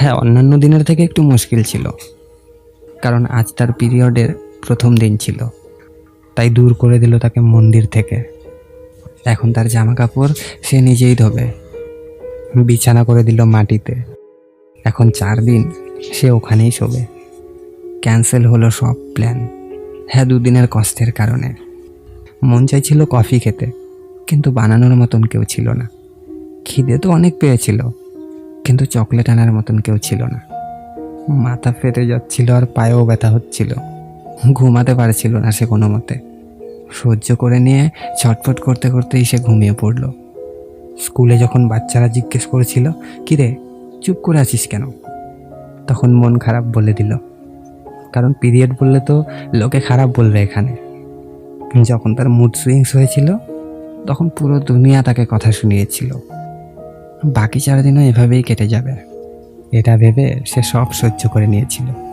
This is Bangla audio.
হ্যাঁ অন্যান্য দিনের থেকে একটু মুশকিল ছিল। কারণ আজ তার পিরিয়ডের প্রথম দিন ছিল। তাই দূর করে দিল তাকে মন্দির থেকে। এখন তার জামা কাপড় সে নিজেই ধোবে। বিছানা করে দিল মাটিতে। এখন চার দিন সে ওখানেই শোবে। ক্যান্সেল হলো সব প্ল্যান। হ্যাঁ দুদিনের কষ্টের কারণে। মন চাইছিল কফি খেতে, কিন্তু বানানোর মতন কেউ ছিল না। খিদে তো অনেক পেয়েছিল। কিন্তু চকলেট আনার মতন কেউ ছিল না। মাথা ফেটে যাচ্ছিল আর পায়েও ব্যথা হচ্ছিল। ঘুমাতে পারছিল না সে কোনো মতে। সহ্য করে নিয়ে ছটফট করতে করতেই সে ঘুমিয়ে পড়ল। স্কুলে যখন বাচ্চারা জিজ্ঞেস করেছিল, কিরে, চুপ করে আছিস কেন? তখন মন খারাপ বলে দিল। কারণ পিরিয়ড বললে তো লোকে খারাপ বলবে এখানে। যখন তার মুড সুইংস হয়েছিল, তখন পুরো দুনিয়া তাকে কথা শুনিয়েছিল। বাকি চার দিনও এভাবেই কেটে যাবে। এটা ভেবে সে সব সহ্য করে নিয়েছিল।